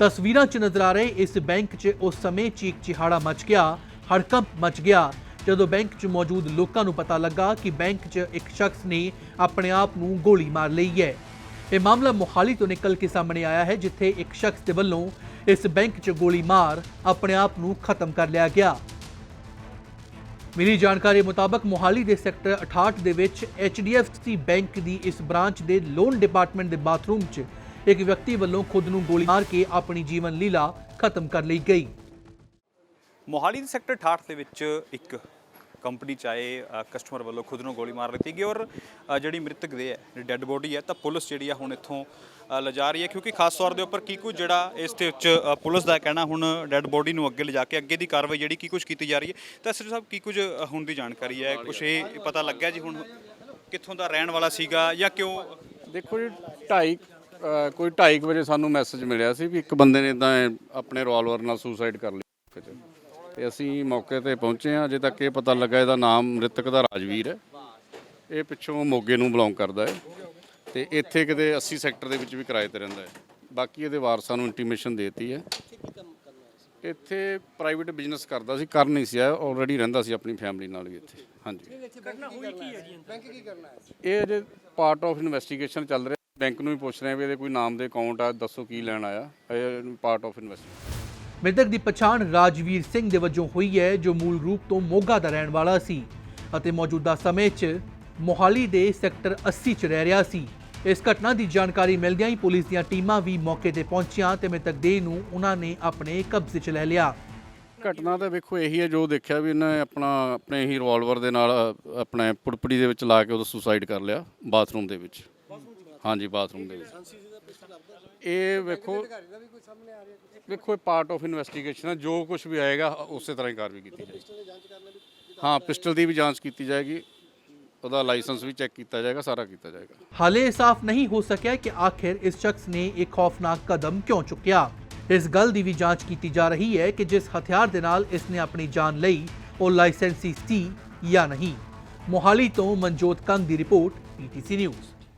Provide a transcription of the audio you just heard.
ਤਸਵੀਰਾਂ 'ਚ ਨਜ਼ਰ ਆ ਰਹੇ ਇਸ ਬੈਂਕ 'ਚ ਉਸ ਸਮੇਂ ਚੀਕ ਚਿਹਾੜਾ ਮਚ ਗਿਆ, ਹੜਕੰਪ ਮਚ ਗਿਆ। ਜਦੋਂ ਬੈਂਕ 'ਚ ਮੌਜੂਦ ਲੋਕਾਂ ਨੂੰ ਪਤਾ ਲੱਗਾ ਕਿ ਬੈਂਕ 'ਚ ਇੱਕ ਸ਼ਖਸ ਨੇ ਆਪਣੇ ਆਪ ਨੂੰ ਗੋਲੀ ਮਾਰ ਲਈ ਹੈ। ਇਹ ਮਾਮਲਾ ਮੋਹਾਲੀ ਤੋਂ ਨਿਕਲ ਕੇ ਸਾਹਮਣੇ ਆਇਆ ਹੈ, ਜਿੱਥੇ ਇੱਕ ਸ਼ਖਸ ਦੇ ਵੱਲੋਂ ਇਸ ਬੈਂਕ 'ਚ ਗੋਲੀ ਮਾਰ ਆਪਣੇ ਆਪ ਨੂੰ ਖਤਮ ਕਰ ਲਿਆ ਗਿਆ। ਮਿਲੀ ਜਾਣਕਾਰੀ ਮੁਤਾਬਕ ਮੋਹਾਲੀ ਦੇ ਸੈਕਟਰ 68 ਦੇ ਵਿੱਚ HDFC ਬੈਂਕ ਦੀ ਇਸ ਬ੍ਰਾਂਚ ਦੇ ਲੋਨ ਡਿਪਾਰਟਮੈਂਟ ਦੇ ਬਾਥਰੂਮ 'ਚ ਇੱਕ ਵਿਅਕਤੀ ਵੱਲੋਂ ਖੁਦ ਨੂੰ ਗੋਲੀ ਮਾਰ ਕੇ ਆਪਣੀ ਜੀਵਨ ਲੀਲਾ ਖਤਮ ਕਰ ਲਈ ਗਈ। ਮੋਹਾਲੀ ਦੇ ਸੈਕਟਰ 68 ਦੇ ਵਿੱਚ ਇੱਕ ਕੰਪਨੀ ਚਾਏ ਕਸਟਮਰ ਵੱਲੋਂ ਖੁਦ ਨੂੰ ਗੋਲੀ ਮਾਰ ਦਿੱਤੀ ਗਈ ਔਰ ਅ, ਜਿਹੜੀ ਮ੍ਰਿਤਕ ਦੇ ਹੈ ਡੈੱਡ ਬੋਡੀ ਹੈ ਤਾਂ ਪੁਲਿਸ ਜਿਹੜੀ ਆ ਹੁਣ ਇੱਥੋਂ ਅ, ਲਿਜਾ ਰਹੀ ਹੈ ਕਿਉਂਕਿ ਖਾਸ ਤੌਰ ਦੇ ਉੱਪਰ ਕੀ ਕੁਝ ਜਿਹੜਾ ਇਸ ਦੇ ਵਿੱਚ ਅ, ਪੁਲਿਸ ਦਾ ਕਹਿਣਾ ਹੁਣ ਡੈੱਡ ਬੋਡੀ ਨੂੰ ਅੱਗੇ ਲਿਜਾ ਕੇ ਅੱਗੇ ਦੀ ਕਾਰਵਾਈ ਜਿਹੜੀ ਕੀ ਕੁਝ ਕੀਤੀ ਜਾ ਰਹੀ ਹੈ ਤਾਂ ਸਿਰ ਸਾਹਿਬ ਕੀ ਕੁਝ ਅ, ਹੁਣ ਦੀ ਜਾਣਕਾਰੀ ਹੈ? ਕੁਝ ਇਹ ਪਤਾ ਲੱਗਿਆ ਜੀ ਹੁਣ ਕਿੱਥੋਂ ਦਾ ਰਹਿਣ ਵਾਲਾ ਸੀਗਾ ਜਾਂ ਕਿਉਂ? ਦੇਖੋ ਜੀ 2:30 ਕੋਈ 2:30 ਵਜੇ ਸਾਨੂੰ ਮੈਸੇਜ ਮਿਲਿਆ ਸੀ ਵੀ ਇੱਕ ਬੰਦੇ ਨੇ ਇਦਾਂ ਆਪਣੇ ਰਿਵਾਲਵਰ ਨਾਲ ਸੁਸਾਈਡ ਕਰ ਲਈ ਤੇ। ਅਸੀਂ ਮੌਕੇ ਤੇ ਪਹੁੰਚੇ ਹਾਂ। ਅਜੇ ਤੱਕ ਇਹ ਪਤਾ ਲੱਗਾ ਇਹਦਾ ਨਾਮ ਮ੍ਰਿਤਕ ਦਾ ਰਾਜਵੀਰ ਹੈ। ਇਹ ਪਿੱਛੋਂ ਮੋਗੇ ਨੂੰ ਬਿਲੋਂਗ ਕਰਦਾ ਹੈ। ਤੇ ਇੱਥੇ ਕਿਤੇ 80 ਸੈਕਟਰ ਦੇ ਵਿੱਚ ਵੀ ਕਿਰਾਏ ਤੇ ਰਹਿੰਦਾ ਹੈ। ਬਾਕੀ ਇਹਦੇ ਵਾਰਸਾਂ ਨੂੰ ਇੰਟੀਮੇਸ਼ਨ ਦੇਤੀ ਹੈ। ਇੱਥੇ ਪ੍ਰਾਈਵੇਟ ਬਿਜ਼ਨਸ ਕਰਦਾ ਸੀ ਕਰ ਨਹੀਂ ਸੀ ਆਲਰੇਡੀ ਰਹਿੰਦਾ ਸੀ ਆਪਣੀ ਫੈਮਿਲੀ ਨਾਲ ਵੀ ਇੱਥੇ। ਹਾਂਜੀ। ਇਹ ਜੇ ਪਾਰਟ ਆਫ ਇਨਵੈਸਟੀਗੇਸ਼ਨ ਚੱਲ ਰਿਹਾ। ਬੈਂਕ ਨੂੰ ਵੀ ਪੁੱਛ ਰਹੇ ਆ ਵੀ ਇਹਦੇ ਕੋਈ ਨਾਮ ਦੇ ਅਕਾਊਂਟ ਆ ਦੱਸੋ ਕੀ ਲੈਣ ਆਇਆ ਇਹ ਪਾਰਟ ਆਫ ਇਨਵੈਸਟੀਗੇਸ਼ਨ ਮ੍ਰਿਤਕ ਦੀ ਪਛਾਣ ਰਾਜਵੀਰ ਸਿੰਘ ਦੇ ਵਜੋਂ ਹੋਈ ਹੈ ਜੋ ਮੂਲ ਰੂਪ ਤੋਂ ਮੋਗਾ ਦਾ ਰਹਿਣ ਵਾਲਾ ਸੀ ਅਤੇ ਮੌਜੂਦਾ ਸਮੇਂ 'ਚ ਮੋਹਾਲੀ ਦੇ ਸੈਕਟਰ 80 'ਚ ਰਹਿ ਰਿਹਾ ਸੀ। ਇਸ ਘਟਨਾ ਦੀ ਜਾਣਕਾਰੀ ਮਿਲਦਿਆਂ ਹੀ ਪੁਲਿਸ ਦੀਆਂ ਟੀਮਾਂ ਵੀ ਮੌਕੇ ਤੇ ਪਹੁੰਚੀਆਂ ਤੇ ਮ੍ਰਿਤਕ ਦੇਹ ਨੂੰ ਉਹਨਾਂ ਨੇ ਆਪਣੇ ਕਬਜ਼ੇ 'ਚ ਲੈ ਲਿਆ। ਘਟਨਾ ਤਾਂ ਵੇਖੋ ਇਹੀ ਹੈ ਜੋ ਦੇਖਿਆ ਵੀ ਇਹਨੇ ਆਪਣਾ ਆਪਣੇ ਹੀ ਰਿਵਾਲਵਰ ਦੇ ਨਾਲ ਆਪਣੇ ਪੁੜਪੜੀ ਦੇ ਵਿੱਚ ਲਾ ਕੇ ਉਹਦਾ ਸੁਸਾਈਡ ਕਰ ਲਿਆ ਬਾਥਰੂਮ ਦੇ ਵਿੱਚ। ਹਾਂਜੀ ਬਾਥਰੂਮ ਦੇ ਵਿੱਚ। ਇਹ ਵੇਖੋ ਵੇਖੋ ਇਹ ਪਾਰਟ ਆਫ ਇਨਵੈਸਟੀਗੇਸ਼ਨ ਹੈ ਜੋ ਕੁਝ ਵੀ ਆਏਗਾ ਉਸੇ ਤਰ੍ਹਾਂ ਹੀ ਕਾਰਵਾਈ ਕੀਤੀ ਜਾਏਗੀ। ਹਾਂ ਪਿਸਟਲ ਦੀ ਵੀ ਜਾਂਚ ਕੀਤੀ ਜਾਏਗੀ। ਉਹਦਾ ਲਾਇਸੈਂਸ ਵੀ ਚੈੱਕ ਕੀਤਾ ਜਾਏਗਾ ਸਾਰਾ ਕੀਤਾ ਜਾਏਗਾ। ਹਾਲੇ ਇਹ ਸਾਫ਼ ਨਹੀਂ ਹੋ ਸਕਿਆ ਕਿ ਆਖਿਰ ਇਸ ਸ਼ਖਸ ਨੇ ਇਹ ਖੌਫਨਾਕ ਕਦਮ ਕਿਉਂ ਚੁੱਕਿਆ। ਇਸ ਗੱਲ ਦੀ ਵੀ ਜਾਂਚ ਕੀਤੀ ਜਾ ਰਹੀ ਹੈ ਕਿ ਜਿਸ ਹਥਿਆਰ ਦੇ ਨਾਲ ਇਸ ਨੇ ਆਪਣੀ ਜਾਨ ਲਈ ਉਹ ਲਾਇਸੈਂਸੀ ਸੀ ਜਾਂ ਨਹੀਂ। ਮੋਹਾਲੀ ਤੋਂ ਮਨਜੋਤ ਕੰਗ ਦੀ ਰਿਪੋਰਟ ਪੀਟੀਸੀ ਨਿਊਜ਼।